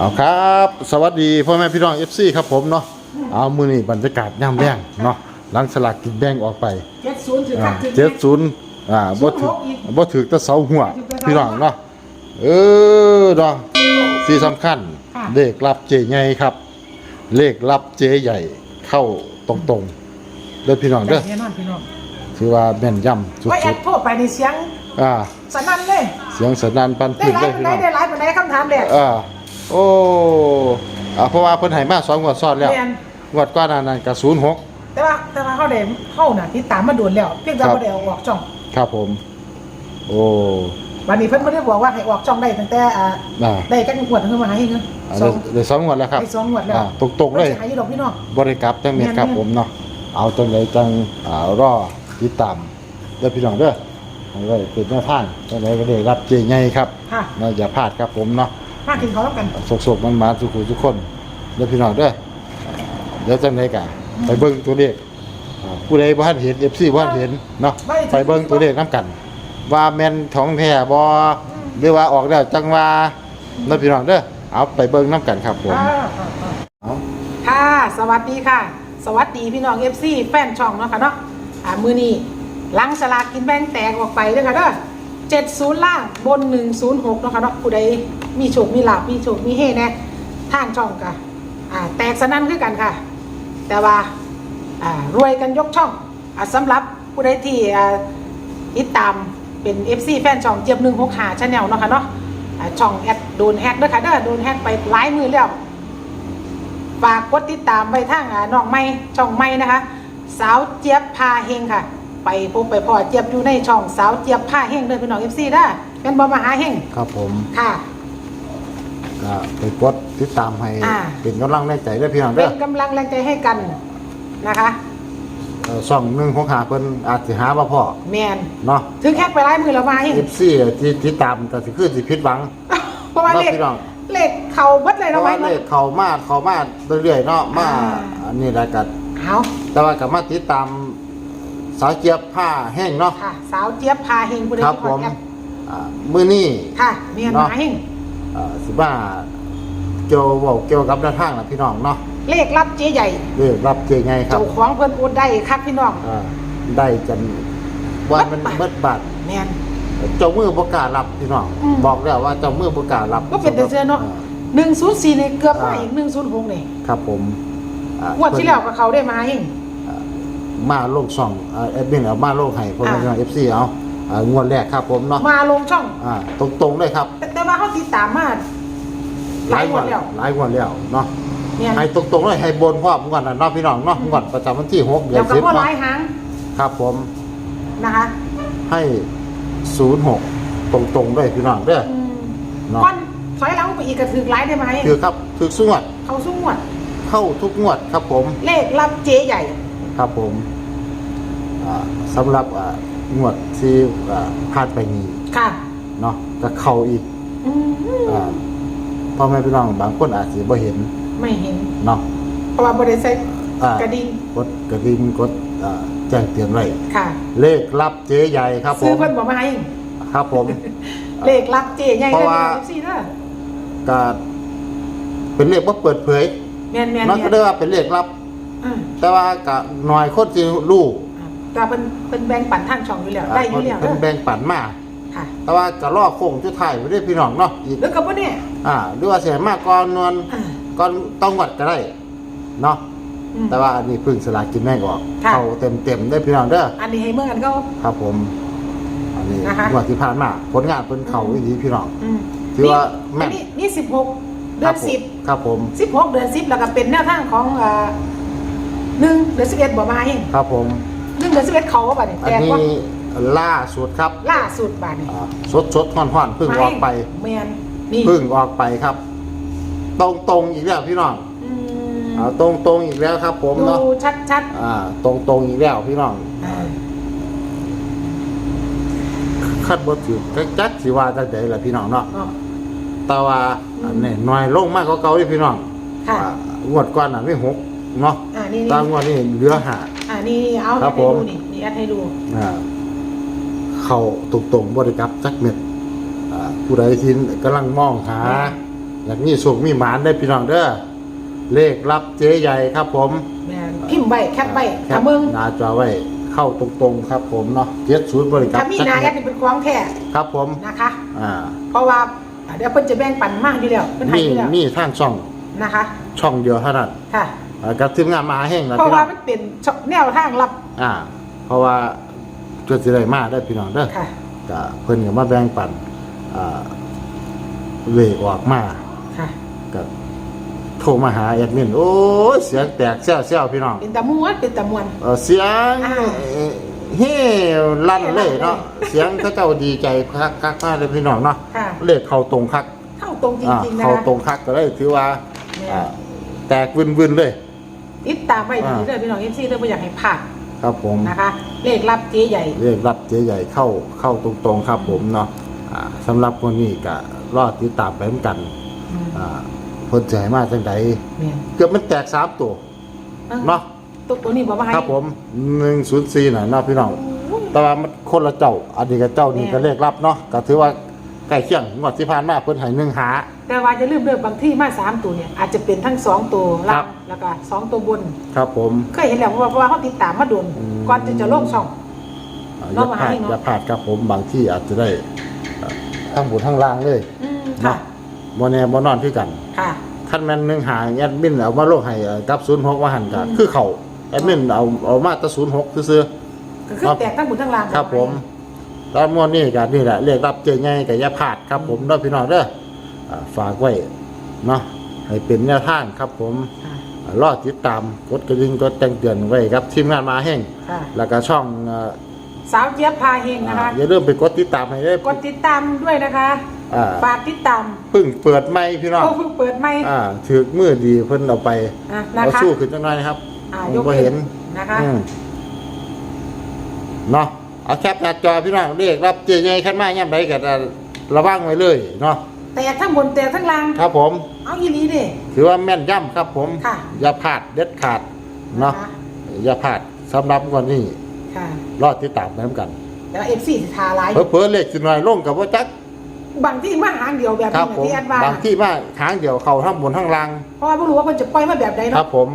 เอาครับ สวัสดีพ่อแม่พี่น้อง FC ครับผมเนาะเอามือนี่บรรยากาศย่ำแรงเนาะหลังสลากกินแบ่งออกไปเจ็ดศูนย์ถืออ่าขัดถือเจ็ดศูนย์อ่าบ่ถือบ่ถือแตะเสาหัวพี่น้องเนาะเออเนาะที่สำคัญ เลขรับเจใหญ่ครับ เลขรับเจใหญ่เข้าตรงๆเด้อพี่น้องเด้อแน่นอนพี่น้องถือว่าแม่นยำสุว่าแอดดโทรไปในเสียงๆอ่าสนั่นเลยเสียงสนั่นปันได้พื้นไลเลยฟ์พี่ปานน้ใดองได้ไลฟ์ปานใดคำถามแรกอ่า โอ้อ่าเพราะว่าเพิ่นให้มาสองงวดซ้อนแล้วแม่นงวดก่อนหน้านั้นก็06แต่ว่าแต่ว่าเขาได้เข้าน่ะที่ตามมาโดนแล้วเพียงแต่ครับบ่ได้เอาออกช่องครับผม โอ้วันนี้เพิ่นบ่ได้บอกว่าให้ออกช่องได้ตั้งแต่อ่าน่าได้กันงวดเพิ่นมาให้เงินอ่าสองเดี๋ยวสองงวดแล้วครับได้สองงวดแล้วอ่าตรงๆเลยพิ่นสิให้อยู่ดอกพี่น้อง บริกรับจังเม็ดครับแม่นๆ ผมเนาะเอาจังไดจังอ่ารอติดตามเด้อพี่น้องเด้อเอาไว้เป็นแนวทางจังไดก็ได้รับเจใหญ่ครับค่ะ เนาะอย่าพลาดครับผมเนาะ มากินเขาวแล้วกันสกๆมันมาทุกผู้ทุกคนเด้อพี่น้องเด้อเดี๋ยวจังไดกะไปเบิ่งตัวเลขอ่าผู้ใดบ่ทันเห็น FC บ่ทันเห็นเนาะไปเบิ่งตัวเลขนํกัน ว่าแม่นของแท้บ่หรือว่าออกแล้วจังว่าเด้อพี่น้องเด้อเอาไปเบิ่งนํกันครับผมอ่าอ่าอ่าเอาค่ะสวัสดีค่ะ สวัสดีพี่น้อง FC แฟนช่องเนาะค่ะเนาะอ่ามื้อนี้หลังสลากกินแบ่งแตกออกไปเด้อค่ะเด้อ 70ล่างบน106เนาะคะเนาะผู้ใดมีโชคมีลาภมีโชคมีเฮแน่ทางช่องก็อ่าแตกสนั่นคือกันค่ะ แต่ว่าอ่ารวยกันยกช่องอ่าสำหรับผู้ใดที่อ่าติดตามเป็น FC แฟนช่องเจี๊ยบ165 Channel เนาะค่ะเนาะอ่าช่องแอดโดนแฮกด้อค่ะเด้อโดนแฮกไปหลายมือแล้วฝากกดติดตามไปทางอ่าน้องไม้ช่องไม้นะคะ สาวเจี๊ยบพาเฮงค่ะ ไปพบไปพ่อเจี๊ยบอยู่ในช่องสาวเจี๊ยบพาเฮงเลยพี่น้องเอฟซีได้อเป็นบอมหาเฮงครับผมค่ะ ก็ไปกดติดตามให้อ่า เป็นกำลังแรงใจด้วยพี่น้องเป็เด้อนกำลังแรงใจให้กันนะคะ เอ่อช่องหนึ่งของหาเพิ่นอาจสิหาบ่พอแมนเนาะ ถึงแค่ไปไล่มือเรามาเฮง FC ที่ติดตามก็สิคือสิผิดหวัง เพราะว่าเลขเนาะพี่น้อง เลขเข่าเบัดเลยเพเราราะไว้ว่าเลเนาะ ขเข้ามาเข้ามาเรื่อยๆเนาะมาอ่า อันนี้แล้วก็เอาแต่ว่าก็มาติดตาม สาวเจี๊ยบผ้าแห้งเนาะ ค่ะ สาวเจี๊ยบพาเฮงผู้ใดครับที่ผขอมแอปอ่ามื้อนี้ค่ะเมียนเนาะ มาเฮงเอ่อสิว่าเกี่ยวเว้าเกี่ยวกับแนวทางนะพี่น้องเนาะเลขรับเจ๊ใหญ่เลขรับเจไงครับ เจ้าของเพิ่นโอนได้คักพี่น้อง อ่าได้กันว่ามันเบิดบาทแมน เจ้ามือประกล้าศรับพี่น้องอืม บอกแล้วว่าเจ้ามือประกล้าศรับก็เป็นแต่เสื้อเนาะหนึ่งศูนย์สี่นี่เกือบมาอีกหนึ่งศูนย์หกนี่ครับผมอ่างวดที่แล้วกับเขาได้มาเอง มาโลกช่องอ่าแอดมินเอามาโลกให้พ่อแม่พี่น้อง FC เอาอ่างวดแรกครับผมเนาะมาลงช่องอ่าตรงๆเลยครับ แต่แต่ว่าเขาติดตามมาหลายงวดแล้วหลายงวดแล้วเนาะเนี่ยให้ตรงๆเลยให้บนพร้อมกันนะเนาะพี่น้องเนาะงวดประจำวันที่6เดืเดี๋อยวนกับ10ว่าหเนาะลายหางครับผมนะคะให้06ตรงๆด้วยพี่น้องเด้ออืมเนาะก้อนถอยหลังไปอีกกระถือหลายได้ไหมคือครับคือสงวด เขาสู้งวด เข้าทุกงวดครับผม เลขรับเจ๊ใหญ่ ครับผมอ่าสำหรับอ่างวดที่อ่าพลาดไปนี้ค่ะ เนาะก็เข้าอีกอืมอ่าพ่อแม่พี่น้องบางคนอาจจะบ่เห็นไม่เห็น เนาะ เพราะว่าบริษัทอ่า กระดิ่งกดกระดิ่งกดอ่าแจ้งเตือนไว้ค่ะ เลขรับเจ๊ใหญ่ครับผซื้อมเพิ่นบอกมาให้ครับผม เลขรับเจ๊ใหญ่เพเลยราะว่าเอฟซีเด้อก็เป็นเลขว่าเปิดเผยแมนแมนมันแมก็นได้ว่าเป็นเลขลับ อืมแต่ว่าก็หน่อยคนสิรู้ก็เป็นเป็นแบงค์ปั่นทางช่องอยู่แล้วได้อยู่แล้วเป็เด้นอแบ่งปันมาค่ะแต่ว่าก็รอโค้งจุดท้ายไว้ด้วยพี่น้องเนาะอีกแล้วก็บ่เนี่ยอ่าหรือว่าเสียมากก่อนนวลอ่า ก่อนต้องวัดก็ได้เนาะอืมแต่ว่าอันนี้เพึ่งสลากกินแม่งออกค่ะ เข้าเต็มเต็มๆได้พี่น้องเด้อ อันนี้ให้เมื่อกันก็ ครับผม อันนี้นะคะ งวดที่ผ่านมาผลงานเป็นเขาอีกทีพี่น้อง อืมถือว่าแม่น นี่นี่สิบหกเดืคอรันผมสิบครับผม สิบหกเดือนสิบแล้วก็เป็นแนวทางของอ่า หนึ่งเดือนสิบเอ็ดบ่มาเองครับผมหนึ่งเดือนสิบเอ็ดเขาว่าบัดนี้อันแจกนี้ว่าล่าสุดครับล่าสุดบัดนี้อ่าสดสดๆห่อนห่อนๆเพึ่งออกไปแมนนี่เพึ่งออกไปครับ ตรงตรงๆอีกแล้วพี่น้องอืมอ่าตรงตรงๆอีกแล้วครับ ผมเนาะดูชัดชัดอ่าตรงตรงๆอีกแล้วพี่น้องๆอ่าคัดบ่ถือก็จักสิว่าจังไดล่ะพี่น้องเนาะเนาะแต่ว่าอันนี้น้อยลงมากกว่าเก่าเด้พี่น้องค่ะอ่างวดก่อนน่ะมีหก เนาะอ่านี่แตานี่งวดนี้เหลือห้าอ่านี่เอาครัให้บดูผมนี่นี่แอดให้ดูอ่าเข้าตรงๆบ่ได้กลับจักเม็ดอ่าผู้ใดที่กำลังมองหาอยากมีสุขมีหมานได้พี่น้องเด้อเลขรับเจ๊ใหญ่ครับผม แม่นพิมพ์ใบแคปใบแคถ้าปเบิ่งหน้าจอไว้เข้าตรงๆครับผมเนาะเจ็ดศูนย์บริการถ้ามีหนาแอดนี่เป็นของแท้ครับผม นะคะ อ่า เพราะว่าเดี๋ยวเพิ่นจะแบ่งปันมากอยู่แล้วเพิ่นให้มีอยู่แล้วมีทางช่องนะคะ ช่องเดียวเท่านั้นค่ะ อ่ากับทีมงานมหาแห่งนะเพราะพี่น้ว่าองมันเป็นช่องแนวทางลับอ่า เพราะว่าจนสิได้มาได้อพี่น้องเด้อ ค่ะ ก็เพิ่นก็มาแบ่งปันอ่าเลขออกมาค่ะ ก็โทรมาหาแอดมิน โอ้ยเสียงแตกแซ่วๆพี่น้องเป็นตะมวนเป็นตะมวน เอ่อเสียงอ่าเฮ้ลั่นเลยเนาะเสียงเขาเจ้าดีใจคักคักมากเลยพี่น้องเนาะค่ะ เลขเข้าตรงคักเข้าตรงจอ่าริงๆนะเข้าคะตรงคักก็เลยถือว่าเนี่ยอ่าแตกวึนๆเลย ติดตามไว้ดีอ่าเด้อพี่น้องเอฟซีเด้อบ่อยากให้พลาดครับผมนะคะ เลขลับเจ๊ใหญ่ เรียกรับเจ๊ใหญ่เข้าเข้าตรงๆครับผมเนาะอ่าสำหรับคนนี้ก็รอดติดตามไปเหมือนกันอืม อ่าเพิ่นจะให้มาจังไดเนี่ยเกือบมันแตกสามตัวเนาะตัวตัวนี้บอกว่าให้ครับผม104น่ะเนาะพี่น้อง โอ้ย แต่ว่ามันคนละเจ้า อันนี้กับเจ้านี่ก็เลขรับเนาะก็ถือว่า ใกล้เคียงงวดที่ผ่านมาเพิ่นให้หนึ่งหา แต่ว่าจะลืมเด้อบางที่มาสามตัวเนี่ยอาจจะเป็นทั้งสองตัวครัล่าบงแล้วก็สองตัวบนครับผมเคยเห็นแล้วเพราะว่าเพราะว่าเขาติดตามมาโดนอืมก่อนที่จะลงช่อง อ่าอน้ย่าองพลาดมาให้เนาะอย่าพลาดครับผมบางที่อาจจะได้เอ่อทั้งบนทั้งล่างเลยอืมค่ะ เนาะบ่แน่บ่นอนคือกันค่ะ คันแม่นหนึ่งหาแอดมินเอามาลงให้เอ่อกับ06ว่าหั่นก็อืม คือเขาแอดมินเอาเอามาแต่06ซื่อ ก็คือแตกทั้งบนทั้งล่างๆครับผม แล้วมวลนี้ก็นี่แหละเรียกรับเจอไงก็อย่าพลาดครับผมเด้อพี่น้องเด้ออ่าฝากไว้เนาะให้เป็นแนวทางครับผมค่ะรอติดตามกดกระดิ่งกดแจ้งเตือนไว้ครับทีมงานมาแห้งค่ะ แล้วก็ช่องเอ่อสาวเจี๊ยบพาเฮงนะคะอ่าอย่าลืมไปกดติดตามให้ได้กดติดตามด้วยนะคะอ่าฝากติดตามเพิ่งเปิดไม่พี่น้องเขาเพิ่งเปิดไม่อ่าถือมือดีเพิ่นเอาไปอะนะเอาคะสู้ขึ้นจังหน่อยนะครับอ่าผมยกก็เห็เห็นนนะคะ อืมเนาะ เอาแคปหน้าจอพี่น้องเรียกรับเจใหญ่ขั้นมาย่ำไรก็ระวังไว้เลยเนาะแตกทั้งบนแตกทั้งล่างครับผม เอาอีหลีดิถือว่าแม่นย่ำครับผมค่ะอย่าพลาดเด็ดขาดเนาะคอย่าพลาดสำหรับวันนี้ค่ะรอดติดตามไปน้ำกันแล้วเอฟซีทาหลายเพิ่เลขสิหน่อยลงกับว่าจักบางที่มาหางเดียวแบบครันี้บนะผมที่แอดวานบางที่มาทางเดียวเขาทั้งบนทั้งล่างเพราะว่าไม่รู้ว่ามันจะปล่อยมาแบบใดครัเนาะบผม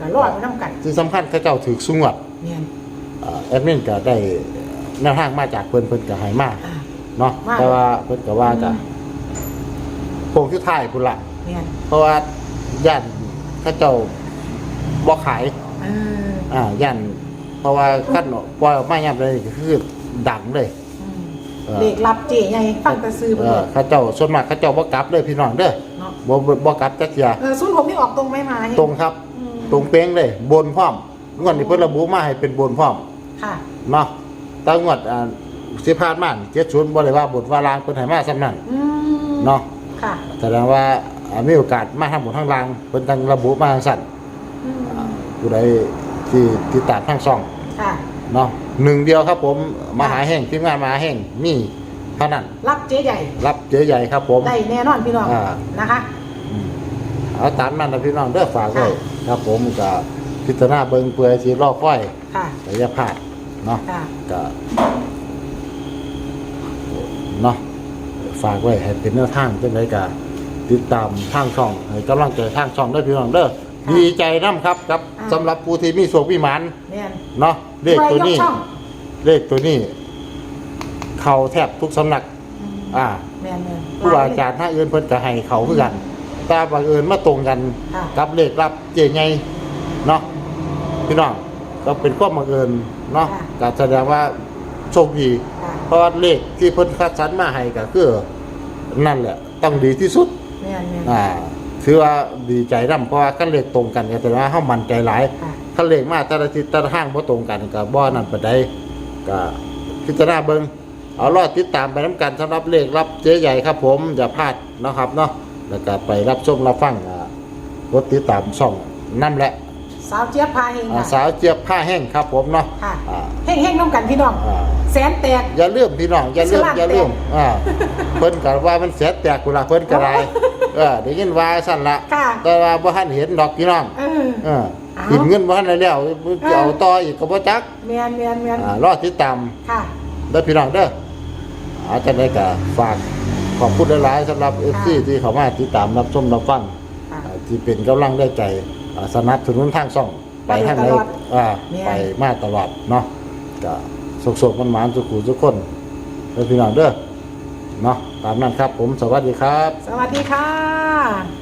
ก็รอดไปน้ำกันที่สำคัญเขาเจ้าถือสุงวดเนี่ยเอ่อแอดมินก็ได้ แนวทางมาจากเพิ่นเพิ่นก็ให้มาอ่าเนาะมา แต่ว่าเพิ่นก็ว่าจะโค้งที่ท้ายพุ่นละเนี่ยเพราะว่าย่านเขาเจ้าบ่ขาย เอออ่าย่านเพราะว่าคันปล่อยออกมายามใดก็คือดังเลย อืมเออ เลขลับเจ๊ไงฟังแต่ซื้อไปเอเลอยเขาเจ้าส่วนมากเขาเจ้าบ่กลับเลยพี่น้องเด้อเนาะบ่บ่บ่กลับจักเที่ยเออศูนย์หกนี่ออกตรงไหมมาให้ตรงครับอืมตรงเป้งเลย บนพร้อมงวดนี้เพิ่นระบุมาให้เป็นบนพร้อมค่ะ เนาะ ตั้งงวดอ่าสิผ่านมา70บ่ได้ว่าบนว่าลางเพิ่นให้มาซ้ำนั้นอืมเนาะค่ะแสดงว่าอ่ามีโอกาสมาทางบนทางล่างเพิ่นจังระบุมาจังซั่นอืมผู้ใดที่ติดตามทางช่องค่ะเนาะหนึ่งเดียวครับผมมหาแห่งทีมงานมหาแห่งมีเท่านั้นรับเจ๊ใหญ่ รับเจ๊ใหญ่ครับผม ได้แน่นอนพี่น้องอ่า นะคะ อืมเอาตามนั้นนะพี่น้องเด้อฝากไว้ค่ะ ครับผมก็พิจารณาเบิ่งเปื่อยสิรอค่อยค่ะระยะพลาด เนาะค่ะ ก็เนาะฝากไว้ให้เป็นแนวทางจังไดก็ติดตามทางช่องให้กำลังใจทางช่องเด้อพี่น้องเด้อดีใจนํครับครับสำหรับผู้ที่มีโชคมีหมานแม่นเนาะเลขตัวนี้ไยกช่องเลขตัวนี้ เข้าแทบทุกสำนัก อืมอ่า แม่นแม่นผู้บาอาจารย์ท่าเอื่นเพิ่นก็ให้เขาคือกันแต่บังเอิญมาตรงกันค่ะ กับเลขรับเจไงเนาะพี่น้องก็เป็นความบังเอิญ เนาะก็แสดงว่าโชคดีค่ะเพราะว่าเลขที่เพิ่นคัดสรรมาให้ก็คือนั่นแหละต้องดีที่สุดแม่นแม่นอ่าถือว่าดีใจนํเพราะว่าคันเลขตรงกันก็แสดงว่าเฮามั่นใจหลายค่ะคันเลขมาแต่ละทิศแต่ละทางบ่ตรงกันก็บ่นั่นปานใดก็พิจารณาเบิ่งเอารอดติดตามไปนํกันสำหรับเลขรับเจ๊ใหญ่ครับผมอย่าพลาดเนาะครับเนาะแล้วก็ไปรับชมรับฟังอ่ากดติดตามช่องนั่นแหละ สาวเจี๊ยบพาเฮงอ่าค่ะ สาวเจี๊ยบผ้าแห้งครับผมเนาะค่ะ อ่า เฮงเฮงๆน้องกันพี่น้อง อ่า แสนแตก อย่าลืมพี่น้องอย่าลืมสลัดอย่าลืมแตกอ่าเพิ่นก็ว่ามันเสียแตกกุละเพิ่นก็ได้เออได้ยินว่าสั่นละค่ะ แต่ว่าบ่ทันเห็นดอกพี่น้องเออ เออเอากินเงินบ่ทันได้แล้วจะเอาต่ออีกก็บ่จักแม่นแม่นแม่นอ่ารอติดตาม ค่ะ เด้อพี่น้องเด้ออาจารย์ได้ก็ฝากขอบคุณหลายๆสำหรับเอฟซีที่เขามาติดตามรับชมรับฟังค่ะ อ่าที่เป็นกำลังได้ใจ อ่าสนับสนุนทางช่องไปทางไหนไปตลอดอ่าเนี่ยไปมาตลอดเนาะก็สุขๆมันหมานๆสุขุทุกคนแล้วพี่น้องเด้อเนาะตามนั้นครับผมสวัสดีครับ สวัสดีค่ะ